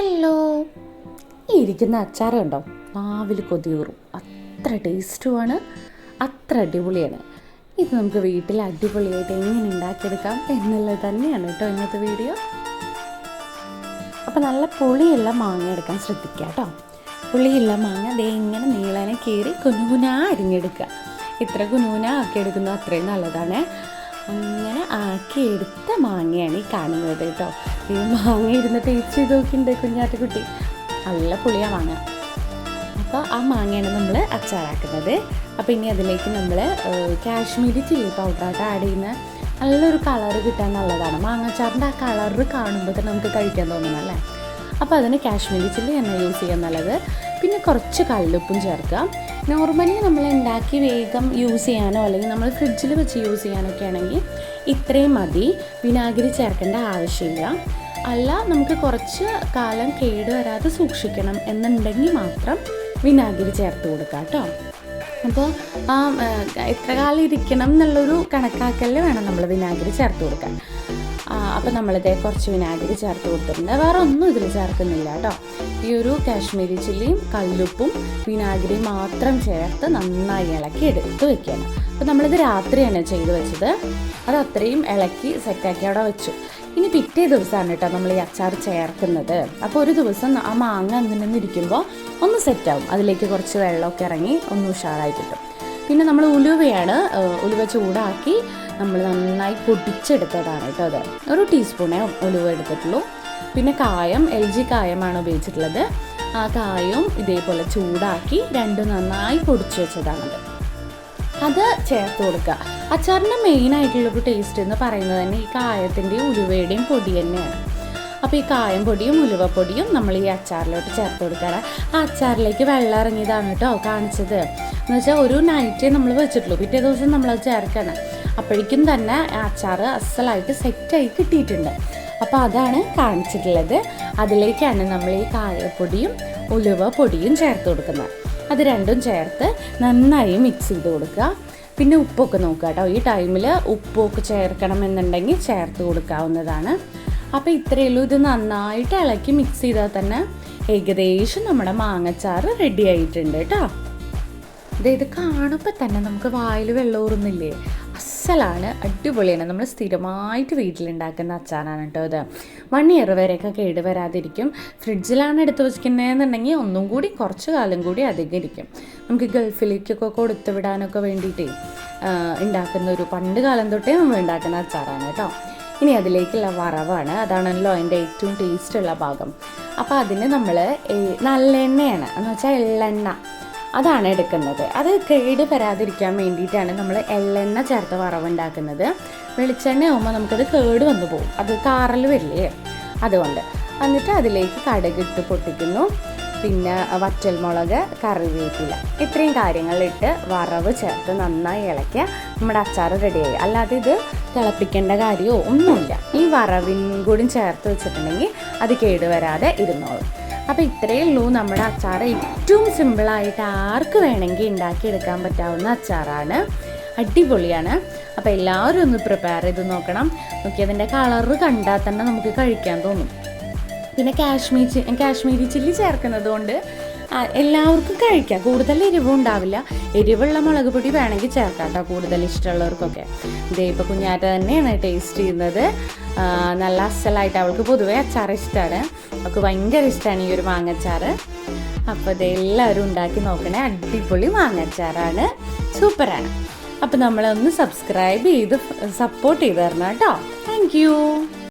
Hello ഈ ഇരിക്കുന്ന അച്ചാർ കണ്ടോ? നാവിൽ കൊതിയൂറും അത്ര ടേസ്റ്റുമാണ്. അത്ര അടിപൊളിയാണ്. ഇത് നമുക്ക് വീട്ടിൽ അടിപൊളിയായിട്ട് എങ്ങനെ ഉണ്ടാക്കിയെടുക്കാം എന്നുള്ളത് തന്നെയാണ് കേട്ടോ ഇന്നത്തെ വീഡിയോ. അപ്പോൾ നല്ല പുളിയുള്ള മാങ്ങ എടുക്കാൻ ശ്രദ്ധിക്കുക കേട്ടോ. പുളിയുള്ള മാങ്ങ ദേ ഇങ്ങനെ നീളനെ കീറി കുനുകുനാ അരിഞ്ഞെടുക്കുക. ഇത്ര കുനുകുന ആക്കി എടുക്കുന്നത് അത്രയും നല്ലതാണ്. അങ്ങനെ ആക്കി എടുത്ത മാങ്ങയാണ് ഈ കാണുന്നത് കേട്ടോ. ഈ മാങ്ങ ഇരുന്ന് ടേസ്റ്റ് ചെയ്ത് നോക്കിയിട്ടുണ്ട് കുഞ്ഞാറ്റക്കുട്ടി നല്ല പുളിയാണ് മാങ്ങ. അപ്പോൾ ആ മാങ്ങയാണ് നമ്മൾ അച്ചാറാക്കുന്നത്. അപ്പോൾ ഇനി അതിലേക്ക് നമ്മൾ കാശ്മീരി ചില്ലി പൗഡറായിട്ട് ആഡ് ചെയ്യുന്ന നല്ലൊരു കളറ് കിട്ടാൻ നല്ലതാണ്. മാങ്ങാച്ചാറിന്റെ ആ കളറ് കാണുമ്പോൾ തന്നെ നമുക്ക് കഴിക്കാൻ തോന്നണല്ലേ അപ്പോൾ അതിന് കാശ്മീരി ചില്ലി തന്നെ യൂസ് ചെയ്യാൻ നല്ലത്. പിന്നെ കുറച്ച് കല്ലുപ്പും ചേർക്കുക നോർമലി നമ്മൾ ഉണ്ടാക്കി വേഗം യൂസ് ചെയ്യാനോ അല്ലെങ്കിൽ നമ്മൾ ഫ്രിഡ്ജിൽ വെച്ച് യൂസ് ചെയ്യാനൊക്കെ ആണെങ്കിൽ ഇത്രയും മതി. വിനാഗിരി ചേർക്കേണ്ട ആവശ്യമില്ല. അല്ല നമുക്ക് കുറച്ച് കാലം കേട് വരാതെ സൂക്ഷിക്കണം എന്നുണ്ടെങ്കിൽ മാത്രം വിനാഗിരി ചേർത്ത് കൊടുക്കാം കേട്ടോ. അപ്പോൾ ആ എത്ര കാലം ഇരിക്കണം എന്നുള്ളൊരു കണക്കാക്കലിൽ വേണം നമ്മൾ വിനാഗിരി ചേർത്ത് കൊടുക്കാൻ. അപ്പോൾ നമ്മളിതേ കുറച്ച് വിനാഗിരി ചേർത്ത് കൊടുത്തിട്ടുണ്ട്. വേറെ ഒന്നും ഇതിൽ ചേർക്കുന്നില്ല കേട്ടോ. ഈ ഒരു കാശ്മീരി ചില്ലിയും കല്ലുപ്പും വിനാഗിരിയും മാത്രം ചേർത്ത് നന്നായി ഇളക്കി എടുത്ത് വെക്കുകയാണ്. അപ്പോൾ നമ്മളിത് രാത്രിയാണ് ചെയ്ത് വെച്ചത്. അത് അത്രയും ഇളക്കി സെറ്റാക്കി അവിടെ വെച്ചു. ഇനി പിറ്റേ ദിവസമാണ് കേട്ടോ നമ്മൾ ഈ അച്ചാർ ചേർക്കുന്നത്. അപ്പോൾ ഒരു ദിവസം ആ മാങ്ങ അങ്ങനെ ഇരിക്കുമ്പോൾ ഒന്ന് സെറ്റാവും അതിലേക്ക് കുറച്ച് വെള്ളമൊക്കെ ഇറങ്ങി ഒന്ന് ഉഷാറായി കിട്ടും. പിന്നെ നമ്മൾ ഉലുവയാണ് ഉലുവ ചൂടാക്കി നമ്മൾ നന്നായി പൊടിച്ചെടുത്തതാണ് കേട്ടോ അത്. ഒരു ടീസ്പൂണേ ഉലുവ എടുത്തിട്ടുള്ളൂ. പിന്നെ കായം എൽ ജി കായമാണ് ഉപയോഗിച്ചിട്ടുള്ളത്. ആ കായവും ഇതേപോലെ ചൂടാക്കി രണ്ടും നന്നായി പൊടിച്ചു വെച്ചതാണത് അത്. ചേർത്ത് കൊടുക്കുക. അച്ചാറിന്റെ മെയിൻ ആയിട്ടുള്ളൊരു ടേസ്റ്റ് എന്ന് പറയുന്നത് തന്നെ ഈ കായത്തിന്റെയും ഉലുവയുടെയും പൊടി തന്നെയാണ്. അപ്പോൾ ഈ കായം പൊടിയും ഉലുവപ്പൊടിയും നമ്മൾ ഈ അച്ചാറിലോട്ട് ചേർത്ത് കൊടുക്കാറ്. ആ അച്ചാറിലേക്ക് വെള്ളം ഇറങ്ങിയതാണ് കേട്ടോ കാണിച്ചത്. എന്ന് വെച്ചാൽ ഒരു നൈറ്റ് നമ്മൾ വെച്ചിട്ടുള്ളൂ. പിറ്റേ ദിവസം നമ്മളത് ചേർക്കണം. അപ്പോഴേക്കും തന്നെ അച്ചാർ അസലായിട്ട് സെറ്റായി കിട്ടിയിട്ടുണ്ട്. അപ്പോൾ അതാണ് കാണിച്ചിട്ടുള്ളത്. അതിലേക്കാണ് നമ്മൾ ഈ കായപ്പൊടിയും ഉലുവ പൊടിയും ചേർത്ത് കൊടുക്കുന്നത്. അത് രണ്ടും ചേർത്ത് നന്നായി മിക്സ് ചെയ്ത് കൊടുക്കുക. പിന്നെ ഉപ്പൊക്കെ നോക്കുക കേട്ടോ. ഈ ടൈമിൽ ഉപ്പൊക്കെ ചേർക്കണമെന്നുണ്ടെങ്കിൽ ചേർത്ത് കൊടുക്കാവുന്നതാണ്. അപ്പോൾ ഇത്രയേ ഉള്ളൂ. ഇത് നന്നായിട്ട് ഇളക്കി മിക്സ് ചെയ്താൽ തന്നെ ഏകദേശം നമ്മുടെ മാങ്ങച്ചാറ് റെഡി ആയിട്ടുണ്ട് കേട്ടോ. ഇത് കാണുമ്പോൾ തന്നെ നമുക്ക് വായിൽ വെള്ളമൂറുന്നില്ലേ അസലാണ് അടിപൊളിയാണ്. നമ്മൾ സ്ഥിരമായിട്ട് വീട്ടിലുണ്ടാക്കുന്ന അച്ചാറാണ് കേട്ടോ ഇത്. വൺ ഇയർ വരെയൊക്കെ കേട് വരാതിരിക്കും. ഫ്രിഡ്ജിലാണ് എടുത്ത് വെച്ചിരിക്കുന്നതെന്നുണ്ടെങ്കിൽ ഒന്നും കൂടി കുറച്ച് കാലം കൂടി അധികം ഇരിക്കും നമുക്ക് ഗൾഫിലേക്കൊക്കെ കൊടുത്തു വിടാനൊക്കെ വേണ്ടിയിട്ടേ ഉണ്ടാക്കുന്ന ഒരു പണ്ട് കാലം തൊട്ടേ നമ്മൾ ഉണ്ടാക്കുന്ന അച്ചാറാണ് കേട്ടോ. ഇനി അതിലേക്കുള്ള വറവാണ്. അതാണല്ലോ അതിന്റെ ഏറ്റവും ടേസ്റ്റ് ഉള്ള ഭാഗം. അപ്പോൾ അതിന് നമ്മൾ നല്ലെണ്ണയാണ്. എന്ന് വെച്ചാൽ എള്ളെണ്ണ. അതാണ് എടുക്കുന്നത്. അത് കേട് വരാതിരിക്കാൻ വേണ്ടിയിട്ടാണ് നമ്മൾ എള്ളെണ്ണ ചേർത്ത് വറവുണ്ടാക്കുന്നത്. വെളിച്ചെണ്ണ ആകുമ്പോൾ നമുക്കത് കേട് വന്നു പോകും. അത് കാറൽ വരില്ലേ? അതുകൊണ്ട്. എന്നിട്ട് അതിലേക്ക് കടുകിട്ട് പൊട്ടിക്കുന്നു. പിന്നെ വറ്റൽ വറ്റൽമുളക് കറിവേപ്പില. ഇത്രയും കാര്യങ്ങളിട്ട് വറവ് ചേർത്ത് നന്നായി ഇളക്കിയ നമ്മുടെ അച്ചാർ റെഡിയായി. അല്ലാതെ ഇത് തിളപ്പിക്കേണ്ട കാര്യമോ ഒന്നുമില്ല. ഈ വറവിൻ കൂടി ചേർത്ത് വെച്ചിട്ടുണ്ടെങ്കിൽ അത് കേടുവരാതെ ഇരുന്നോളും. അപ്പോൾ ഇത്രയേ ഉള്ളൂ നമ്മുടെ അച്ചാർ ഏറ്റവും സിമ്പിളായിട്ട് ആർക്ക് വേണമെങ്കിൽ ഉണ്ടാക്കിയെടുക്കാൻ പറ്റാവുന്ന അച്ചാറാണ്. അടിപൊളിയാണ്. അപ്പോൾ എല്ലാവരും ഒന്ന് പ്രിപ്പയർ ചെയ്ത് നോക്കണം. നോക്കി അതിന്റെ കളറ് കണ്ടാൽ തന്നെ നമുക്ക് കഴിക്കാൻ തോന്നും. പിന്നെ കാശ്മീർ കാശ്മീരി ചില്ലി ചേർക്കുന്നത് കൊണ്ട് എല്ലാവർക്കും കഴിക്കാം. കൂടുതൽ എരിവും ഉണ്ടാവില്ല. എരിവുള്ള മുളക് പൊടി വേണമെങ്കിൽ ചേർക്കാം കേട്ടോ കൂടുതൽ ഇഷ്ടമുള്ളവർക്കൊക്കെ. ഇതേ ഇപ്പോൾ കുഞ്ഞാറ്റ തന്നെയാണ് ടേസ്റ്റ് ചെയ്യുന്നത്. നല്ല അസലായിട്ട് അവൾക്ക് പൊതുവേ അച്ചാർ ഇഷ്ടമാണ് അവൾക്ക് ഭയങ്കര ഇഷ്ടമാണ് ഈ ഒരു മാങ്ങച്ചാർ അപ്പോൾ ഇത് എല്ലാവരും ഉണ്ടാക്കി നോക്കണേ. അടിപൊളി മാങ്ങച്ചാറാണ്. സൂപ്പറാണ്. അപ്പോൾ നമ്മളൊന്ന് സബ്സ്ക്രൈബ് ചെയ്ത് സപ്പോർട്ട് ചെയ്ത് തരണം കേട്ടോ. താങ്ക്